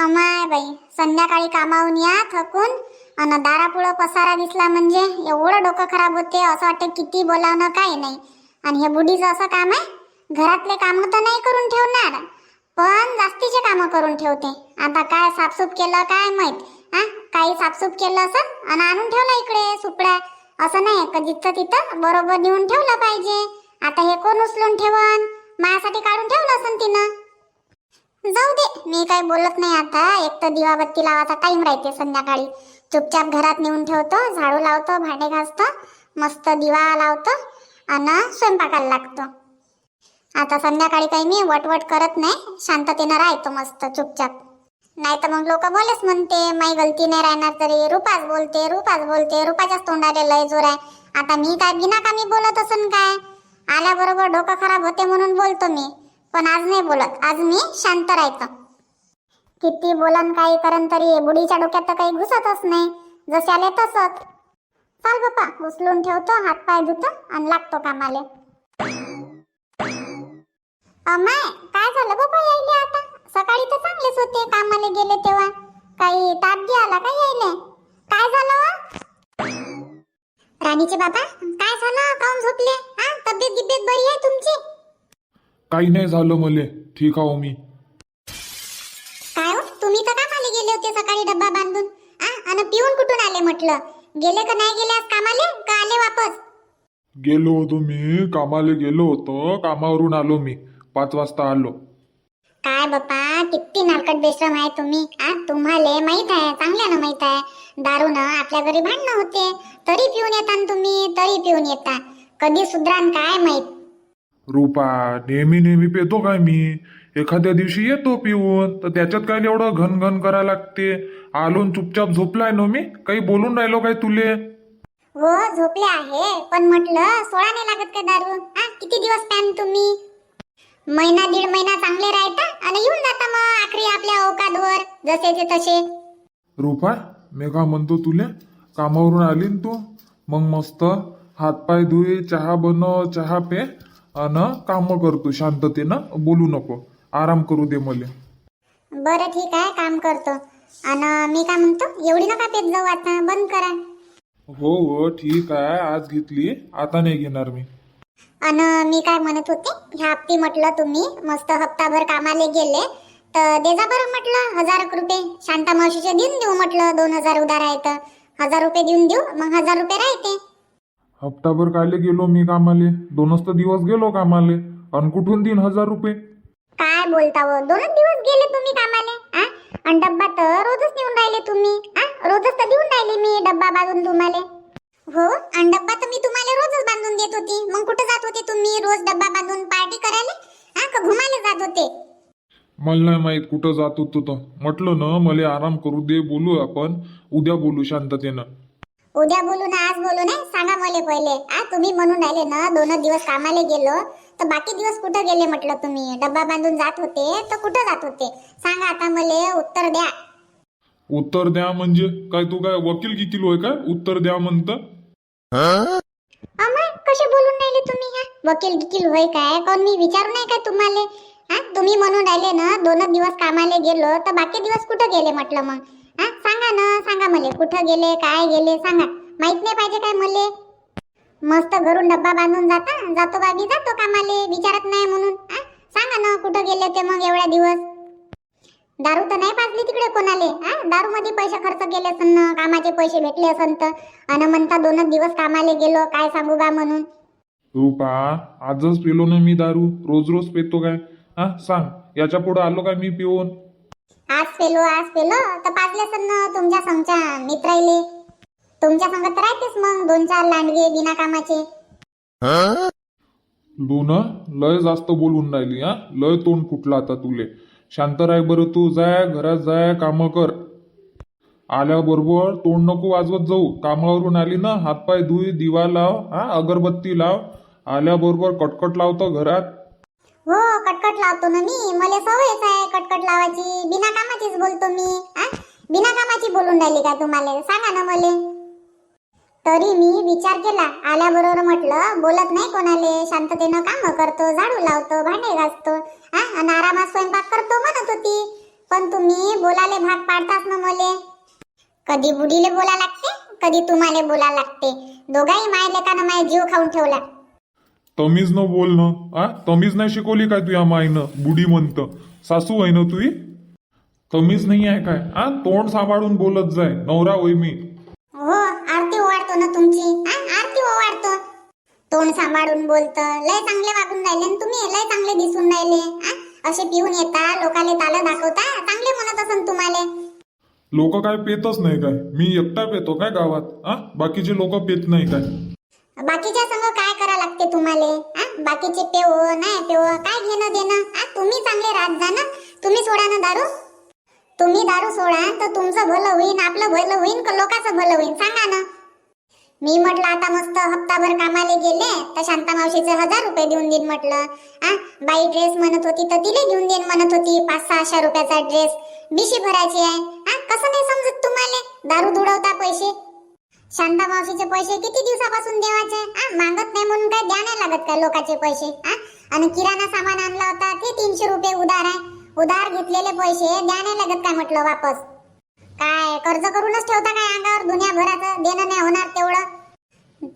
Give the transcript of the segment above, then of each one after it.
अमाय बाई संध्याकाळी कामावून या थकून. अन दारापुढं पसारा दिसला म्हणजे एवढं डोकं खराब होते असं वाटतं किती बोलावणं काही नाही. आणि हे बुढीचं असं काम आहे? घरातले कामं तर नाही करून ठेवणार पण जास्तीचे कामं करून ठेवते. आता काय साफसूफ केलं काय माहीत? हा काही साफसूफ केलं असं? आणि आणून ठेवलं इकडे सुपड्या असं नाही का जिथं तिथं बरोबर नेऊन ठेवलं पाहिजे. आता हे कोण उचलून ठेवण माझ्यासाठी काढून ठेवलं असं तिनं. जाऊ दे मी काही बोलत नाही आता. एक तर दिवाबत्ती लावायचा टाइम राहते संध्याकाळी. चुपचाप घरात नेऊन ठेवतो झाडू लावतो भांडे घासतो मस्त दिवा लावतो आणि स्वयंपाकाला लागतो. आता संध्याकाळी काही मी वटवट करत नाही. शांततेनं राहतो मस्त चुपचाप. नाही तर मग लोक बोलेच म्हणते माई गलती नाही राहणार तरी. रुपाच बोलते रुपाच बोलते रुपाच्याच तोंडाले लय जोर आहे. आता मी काय बिना कामी बोलत असून काय? आल्याबरोबर डोकं खराब होते म्हणून बोलतो मी. पण आज नाही बोलत. आज मी शांत राहायचं किती बोलन काही करन तरी बुडीच्या डोक्यात तर काही घुसतच नाही. जसे आले तसंच. चाल बाप्पा उचलून ठेवतो हात पाय धुतो आणि लागतो कामाले. अमाय काय झालं बापा यायले आता? सकाळी तर चांगलेच होते कामाले गेले तेव्हा. काही ताप गी आला का यायले? काय झालं? राणीचे बाबा काय झालं? काऊन झोपले? हा तब्येत गिब्येत बरी आहे तुमची? काही नाही झालं मले. ठीक आहो मी. काय हो? तुम्ही तर कामाला गेले होते सकाळी डब्बा बांधून. आ आणि पिऊन कुठून आले म्हटलं? गेले का नाही गेले आज कामाले? का आले वापस? गेलो होतो मी. कामाला गेलो होतो. कामावरून आलो मी. पाच वाजता आलो. काय बाप्पा किती नारकट बेश्रम आहे तुम्ही. आ तुम्हाला माहीत आहे चांगल्यानं माहीत आहे. दारूनं आपल्या घरी भांडणं होते. तरी पिऊन येता न तुम्ही तरी पिऊन येता. कधी सुधरान काय माहीत. रुपा नेहमी नेहमी पेतो काय मी? एखाद्या दिवशी येतो पिऊन. तर त्याच्यात काय एवढं घन घन करा लागते? आलोन चुपचाप झोपलाय ना मी? काही बोलून राहिलो काय तुले? हो झोपले आहे. पण म्हटलं सोळा नाही लागत का दारू? आ किती दिवस पॅन तुम्ही? महिना दीड महिना चांगले राहता आणि येऊन जाता मग आखरी आपल्या औकातवर जसेचे तसे. रुपा मी का म्हणतो तुले? कामावरून आली न तू? मग मस्त हातपाय धुये चहा बनव चहा पे. अन कामं करतो शांततेनं बोलू नको. आराम करू दे मले. बरं ठीक आहे काम करतो. आणि मी काय म्हणतो एवढी नका पेत जाऊ आता बंद करा. हो हो ठीक आहे आज घेतली आता नाही घेणार मी. आणि मी काय म्हणत होते ह्या हप्ती म्हटलं तुम्ही मस्त हप्ताभर कामाले गेले तर देजा बरं म्हटलं हजार एक रुपये. शांता मावशीचे देऊन देऊ म्हटलं दोन हजार उधार आहे तर. हजार रुपये देऊन देऊ मग हजार रुपये राहते. हप्ताभर कायले गेलो मी कामाले? दोनच तर दिवस गेलो कामाले. अन कुठून तीन हजार रुपये? काय बोलता हो? दोनच दिवस गेले तुम्ही कामाले आ? आणि डब्बा तर रोजच नेऊन राहिले तुम्ही आ? रोजच तर देऊन राहिले मी डब्बा बांधून तुम्हाला. हो? आणि डब्बा तर मी तुम्हाला रोजच बांधून देत होती. मग कुठे जात होते तुम्ही रोज डब्बा बांधून पार्टी करायला? आ? का घुमायला जात होते? मला नाही माहीत कुठं जात होतो तर म्हटलं ना मला आराम करू दे बोलू आपण. उद्या बोलू शांततेनं. उद्या बोलू ना आज बोलू ना सांगा मला पहिले. आ तुम्ही म्हणून राहिले ना दोन दिवस कामाला गेलो तर बाकी दिवस कुठं गेले म्हटलं तुम्ही? डब्बा बांधून जात होते तर कुठं जात होते? सांगा आता मला उत्तर द्या. उत्तर द्या म्हणजे? काय तू काय वकील किती होय काय उत्तर द्या म्हणतं. कसे बोलून राहिले तुम्ही? हा वकील गिकील होय काय? कोण मी विचारू नाही काय तुम्हाला? हा तुम्ही म्हणून राहिले ना दोन दिवस कामाला गेलो तर बाकी दिवस कुठं गेले म्हटलं मग? ना? सांगा मला कुठं गेले काय गेले सांगा. माहीत नाही पाहिजे काय मले? मस्त घरून डब्बा बांधून जाता जातो बाबी जातो कामाले विचारत नाही म्हणून सांगा ना कुठं गेले ते मग एवढ्या दिवस? दारू तर नाही पाजली तिकडे कोणाले हा दारू मध्ये पैसे खर्च केले असन ना कामाचे पैसे भेटले असन तर? अन म्हणता दोनच दिवस कामाले गेलो काय सांगू बा म्हणून? रूपा आजच पिलो ना मी दारू रोज रोज पितो काय? हा सांग याच्यापुढे आलो काय मी पिऊन? आज पेलो आज पेलो. तर पाजले असन ना तुमच्या संगच्या मित्राईले. तुमच्या संगत राहतेच मग दोन चार लांडगे बिना कामाचे. दोन लय जास्त बोलून राहिली हा? लय तोंड फुटला आता तुले. शांत राय बरं तू जाय घरात जाय कामं कर. आल्याबरोबर तोंड नको वाजवत जाऊ. कामावरून आली ना हातपाय धुई दिवा लाव हा? अगरबत्ती लाव. आल्याबरोबर कटकट लावतो घरात. हो कटकट लावतो ना मी. मला सवयच आहे कटकट लावायची. बिना कामाचीच बोलतो मी. आ? बिना कामाची बोलून राहिली का तुम्हाला? सांगा ना मले. तरी मी विचार केला. आल्याबरोबर म्हटलं बोलत नाही कोणाले. शांततेनं काम करतो झाडू लावतो भांडे घासतो. हा आणि आरामात स्वयंपाक करतो म्हणत होती. पण तुम्ही बोलाले भाग पाडताच ना मले. कधी बुडीले बोला लागते कधी तुम्हाला बोला लागते. दोघाही माय लेकानं माय जीव खाऊन ठेवला. तमीज न बोल न आ? तमीज नाही शिकवली काय तुया माईनं? बुडी म्हणतं. सासू आहे ना तुई? तमीज नाही आहे काय? आ? तोंड सांभाळून बोलत जाय. नवरा होय मी. हो आरती ओवाळतो ना तुमची. आ, आरती ओवाळतो. तोंड सांभाळून बोलतं. लय चांगले वागून राहिले तुम्ही. लय चांगले दिसून राहिले. आ? असे पिऊन येता लोकाले तालं दाखवता. चांगले म्हणत असन तुम्हाला. लोक काय पेतच नाही काय? मी एकटा पेतो काय गावात? आ? बाकीचे लोक पेत नाही काय? बाकीच्या संग काय करा लागते तुम्हाला? आ? बाकीचे पेव नाही पेव काय घेणं देणं? तुम्ही चांगले राहत जा ना. तुम्ही सोडा ना दारू. तुम्ही दारू सोडा तर तुमचं भलं होईन आपलं भलं होईन का लोकांचं भलं होईन? सांगा ना. मी म्हटलं आता मस्त हप्ताभर कामाले गेले तर शांता मावशीचे हजार रुपये देऊन देईन म्हटलं. आ? बाई ड्रेस म्हणत होती तर तिला घेऊन देईन म्हणत होती पाच सहाशे रुपयाचा ड्रेस बिशी भरायची आहे. आ? कसं नाही समजत तुम्हाला? दारू दुडवता पैसे. शांता मावशीचे पैसे किती दिवसापासून देवाचे? आ मागत नाही म्हणून काय द्या नाही लागत काय लोकांचे पैसे? आ? आणि किराणा सामान आणला होता ते तीनशे रुपये उधार आहे. उधार घेतलेले पैसे द्या नाही लागत काय म्हटलं वापस? काय कर्ज करूनच ठेवता काय अंगावर? दुनियाभराचं देणं नाही होणार तेवढं.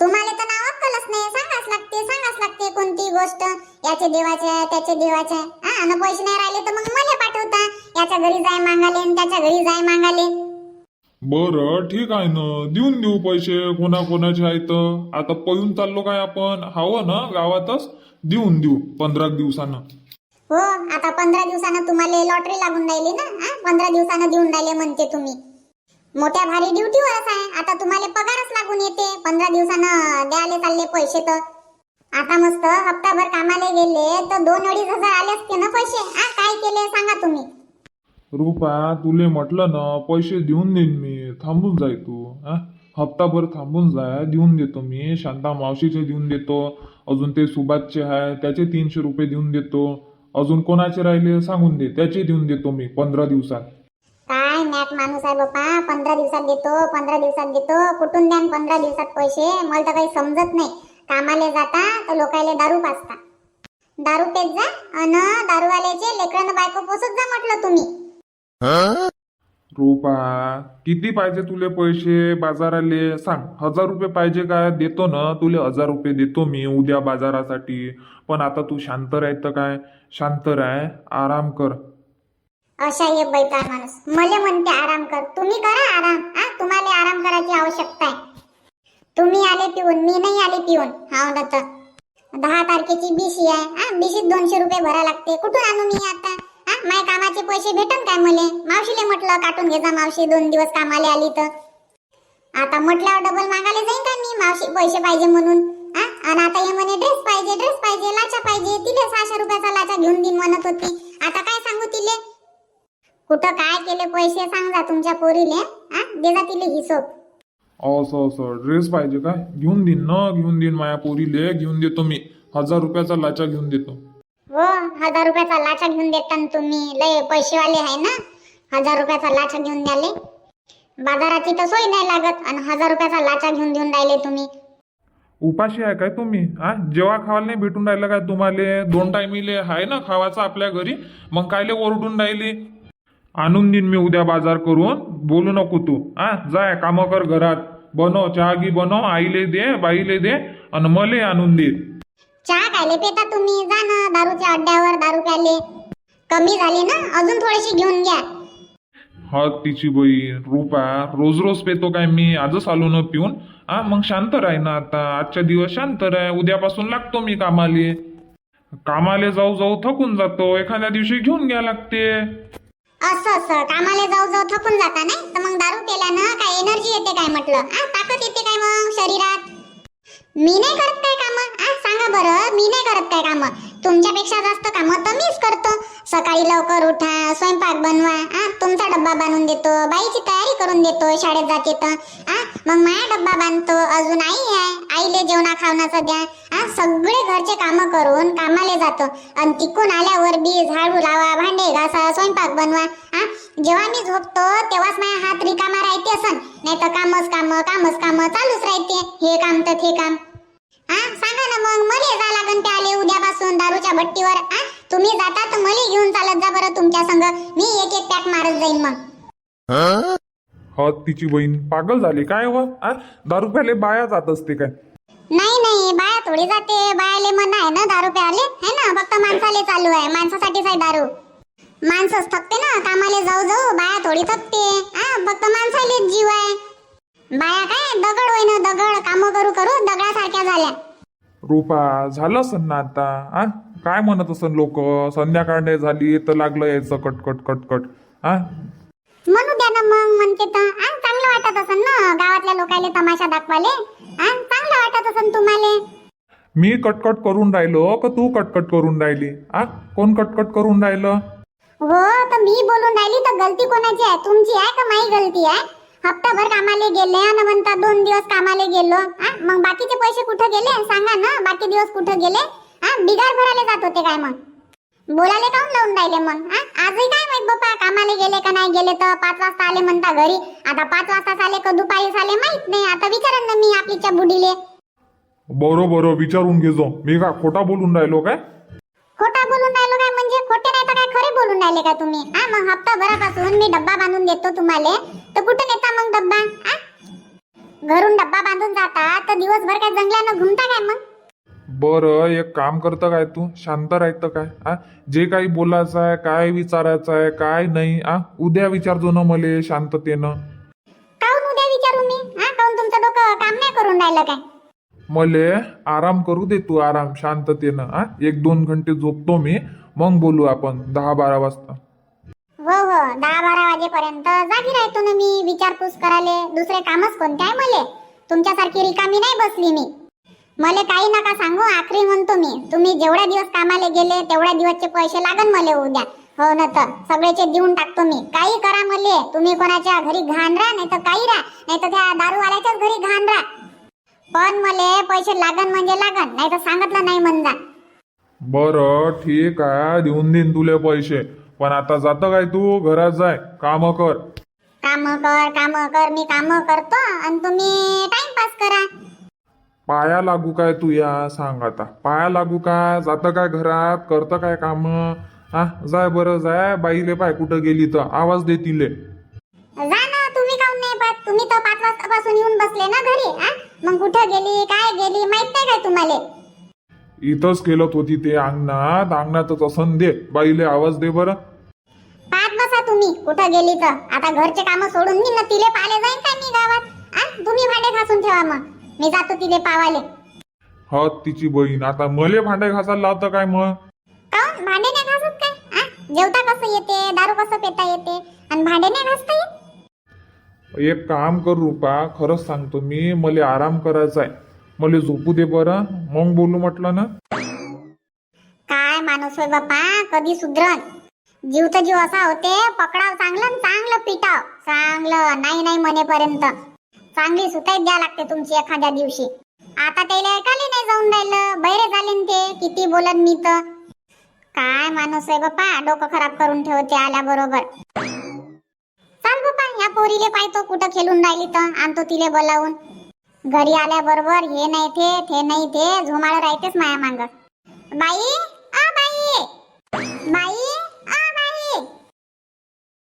तुम्हाला तर नाव अक्कलच नाही. सांगाच लागते सांगाच लागते कोणती गोष्ट. याचे देवाचे आहे त्याचे देवाचे आहे. हा आणि पैसे नाही राहिले तर मग मला पाठवता. याच्या घरी जाय मागाले त्याच्या घरी जाय मागाले. बरं ठीक आहे ना. देऊन देऊ पैसे कोणा कोणाचे आहेत. आता पळून चाललो काय आपण? हवं ना गावातच? देऊन देऊ पंधरा दिवसानं. हो आता पंधरा दिवसानं तुम्हाला लॉटरी लागून राहिली ना हा? पंधरा दिवसानं देऊन राहिले म्हणते तुम्ही. मोठ्या भारी ड्युटीवरच आहे. आता तुम्हाला पगारच लागून येते. पंधरा दिवसानं द्यायला चालले पैसे तर. आता मस्त हप्ताभर कामाला गेले तर दोन अडीच हजार आले असते ना पैसे. हा काय केले सांगा तुम्ही. रुपा तुले म्हटलं ना पैसे देऊन देईन मी थांबून जाय तू हा हप्ताभर थांबून जाय देऊन देतो मी शांता मावशीचे देऊन देतो अजून ते सुभाषचे आहे त्याचे तीनशे रुपये देऊन देतो अजून कोणाचे राहिले सांगून दे त्याचे देऊन देतो मी पंधरा दिवसात. काय मॅट माणूस आहे बापा पंधरा दिवसात देतो पंधरा दिवसात देतो कुठून द्या पंधरा दिवसात पैसे मला तर काही समजत नाही. कामाले जाता तर लोकायले दारू पाचता दारू पेत जा अन दारूवाल्याचे लेकरांना बायको पोसत जा म्हटलं तुम्ही. रुपा किती पाहिजे तुले पैसे बाजाराले? सांग. हजार रुपये पाहिजे काय देतो ना. तुले हजार रुपये देतो मी उद्या बाजारासाठी. पण आता तू शांत राहत काय? शांत राह. आराम कर. अशा ये बैताळ माणूस. मला म्हणते आराम कर. तुम्ही करा आराम. आ? तुम्हाला आराम करायची आवश्यकता आहे. तुम्ही आले पिऊन. मी नाही आले पिऊन. हा ना तर. दहा तारखेची बीसी आहे. हा बीसीत दोनशे रुपये भरा लागते. कुठून आणू मी आता? माय कामाचे पैसे भेटन काय मले? मावशीले म्हटलं काटून घे जा मावशी दोन दिवस कामाला आली तर. आता म्हटल्यावर डबल मागायला जाईन का मी? मावशी पैसे पाहिजे म्हणून. आणि आता हे म्हणे ड्रेस पाहिजे ड्रेस पाहिजे लाचा पाहिजे. तिले सहाशे रुपयाचा लाचा घेऊन देईन म्हणत होती. आता काय सांगू तिले? कुठं काय केले पैसे सांगा तुमच्या पोरीले. हा देजा तिले हिशोब. असं असं. ड्रेस पाहिजे काय? घेऊन देईन ना घेऊन देईन माया पोरीले घेऊन देतो मी. हजार रुपयाचा लाचा घेऊन देतो. हो हजार रुपयाचा लाचा घेऊन देता ना तुम्ही. लय पैसेवाले आहे ना? हजार रुपयाचा लाचा घेऊन द्याले. बाजाराची तर सोय नाही लागत आणि हजार रुपयाचा लाचा घेऊन देऊन राहिले तुम्ही. उपाशी आहे काय तुम्ही? हा? जेव्हा खावायला नाही भेटून राहिलं काय तुम्हाला? दोन टायमिले आहे ना खावाचं आपल्या घरी? मग कायले ओरडून राहिली? आणून देईन मी उद्या बाजार करून. बोलू नको तू. हा? जाय कामं कर घरात. बनव चहा गी बनव. आईले दे बाईले दे आणि मले आणून दे. चहा कायले पेता तुम्ही. जा ना दारूच्या अड्ड्यावर दारू प्याले कमी झाली ना अजून थोडीशी घेऊन घ्या. हा तिची बाई रुपा रोज रोज पेतो काय मी? आजच आलो न पिऊन. हा मग शांत राह ना आता. आजच्या दिवस शांत राह. उद्यापासून लागतो मी कामाले. कामाले जाऊ जाऊ थकून जातो. एखाद्या दिवशी घेऊन घ्या लागते. असं असं. कामाला जाऊ जाऊ थकून जाता नाही? तर मग दारू पेल्यानं काय एनर्जी येते काय म्हटलं? आ ताकद येते काय मग शरीरात? मी नाही करत काय काम? आ सांगा बरं मी नाही करत काय काम? तुमच्यापेक्षा जास्त काम तर मीच करतो. सकाळी लवकर उठा स्वयंपाक बनवा आ तुमचा डब्बा बांधून देतो बाईची तयारी करून देतो शाळेत जाते तर. आ मग माया डब्बा बांधतो अजून आई आहे आईले जेवणा खावणाचं द्या. आ सगळे घरचे कामं करून कामाला जातो. आणि तिकून आल्यावर बी झाडू लावा भांडे घासा स्वयंपाक बनवा. आ जेव्हा मी झोपतो तेव्हाच माझा हात रिकामा राहते असन. नाही तर कामच काम कामच काम चालूच राहते. हे काम तर ते काम. हा सांगा ना मग मले जा लागन ते आले उद्यापासून दारूच्या भट्टीवर. आ तुम्ही जाता तर मले घेऊन चालत जा बरं तुमच्या संग. मी एक एक पॅक मारत जाईन मग. ह तिची बहीण पागल झाली. काय व आ दारू प्याले बाया जात असते काय? नाही नाही बाया थोडी जाते. बायाले मन आहे ना दारू प्याले है ना? फक्त माणसाले चालू आहे. माणसासाठीच आहे दारू. माणसंच थकते ना कामाले जाऊ जाऊ बाया थोडी थकते. हा फक्त माणसालेच जीव आहे. बाया काय दगड होय ना दगड कामं करू करू दगडासारख्या झाल्या. रुपा झालं असन ना आता आ? काय म्हणत असन लोक? संध्याकाळ झाली तर लागलं यायचं कटकट कटकट आ? म्हणू द्या ना मग म्हणते तर. आ चांगलं वाटत असन ना गावातल्या लोकांना तमाशा दाखवाले. आ चांगलं वाटत असन तुम्हाला. मी कटकट करून राहिलो का तू कटकट करून राहिली? आ कोण कटकट करून राहिलं? हो तर मी बोलून राहिली तर गलती कोणाची आहे? तुमची आहे का माझी गलती आहे? हप्ताभर कामाले गेले आणि म्हणता दोन दिवस कामाले गेलो. हा? मग बाकीचे पैसे कुठे गेले? सांगा ना बाकी दिवस कुठे गेले? हा? बिगार भरायला जात होते काय मग? बोलायला काऊन लावून राहिले मग? हा? आजही काय माहीत बाप्पा कामाले गेले का नाही गेले तर पाच वाजता आले म्हणता घरी. आता पाच वाजता आले का दुपारी आले माहीत नाही. आता विचारन ना मी आपलीच्या बुडीले बरं बरं विचारून घे जो मी का खोटा बोलून राहिलो काय? खोटा बोलून राहिलो काय म्हणजे खोटे नाही तर काय खरे बोलून राहिले का तुम्ही? हा मग हप्ताभरापासून मी डब्बा बांधून देतो तुम्हाला. तर कुठे नेता मग डब्बा? हा? घरून डब्बा बांधून जाता तर दिवसभर काय जंगलानं घुमता काय मग? बरं एक काम करतं काय तू? शांत राहतं काय? आ? जे काही बोलायचं आहे काय विचारायचं आहे काय नाही आ? उद्या विचारतो ना मले शांततेनं. काऊन उद्या विचारू मी? हा काऊन तुमचं डोकं काम नाही करून राहिलं काय? मले आराम करू दे तू आराम शांततेनं हा? एक दोन घंटे झोपतो मी मग बोलू आपण दहा बारा वाजता. हो हो दहा बारा वाजेपर्यंत जागी राहतो ना मी विचारपूस करायले दुसरे कामच कोणते आहे मले? तुमच्यासारखी रिकामी नाही बसली मी. मले काही नका सांगू आखरी म्हणतो मी तुम्ही जेवढ्या दिवस कामाला गेले तेवढ्या दिवसचे पैसे लागन मले उद्या. हो ना तर सगळेचे देऊन टाकतो मी. काही करा मले तुम्ही कोणाच्या घरी घाण राहा नाही तर काही राहा नाही तर त्या दारूवाल्याच्याच घरी घाण राहा. पण मले पैसे लागन म्हणजे लागन नाही तर सांगितलं नाही म्हणजा बरं ठीक आहे देऊन देईन तुले पैसे. पण आता जातं काय तू? घरात जाय काम कर. काम कर काम कर मी काम करतो आणि तुम्ही टाइमपास करा. पाया लागू काय तू या सांग आता. पाया लागू काय जातं काय घरात? करतं काय काम? हा जाय बरं जाय. बाईले पाय कुठं गेली तर? आवाज दे तिले. जा ना तुम्ही काऊन नाही पाहत? तुम्ही तर पाच वाजतापासून येऊन बसले ना घरी आ? मग कुठं गेली? काय गेली? माहीत नाही काय तुम्हाला? इथंच केलत होती ते अंगणात. अंगणातच असन दे. बाईले आवाज दे बरं. पाहत बसा तुम्ही. कुठं गेली तर? आता घरचे काम सोडून मी ना. तिले पाहिले जाईन काय मी गावात? आ? तुम्ही भांडे घासून ठेवा मग. मी जातो तिले पावाले. ह तिची बहीण. आता मले भांडे घासायला लावतं काय मग? काऊन? भांडे नाही घासत काय? आ? जेवता कसं येते? दारू कसं पेता येते? आणि भांडे नाही घासता येत? एक काम कर रुपा खरंच सांगतो मी मले आराम करायचा आहे. मले झोपू दे बरं. मग बोलू म्हटलं ना? काय माणूस होय बापा कधी सुधरण जीव तर जीव असा होते पकडाव चांगलं आणि चांगलं पिटाव. चांगलं नाही नाही म्हणेपर्यंत चांगली सुताईत द्या लागते तुमची एखाद्या दिवशी. आता त्याला ऐकाली नाही जाऊन राहिलं. बैरे झाले न ते किती बोलत मी तर. काय माणूस आहे बापा डोकं खराब करून ठेवते आल्या बरोबर पोरीले पाहतो कुठं खेळून राहिली तर? आणतो तिले बोलावून. घरी आल्याबरोबर हे नाही ते थे नाही ते झोमाळ राहतेच माया मांग. बाई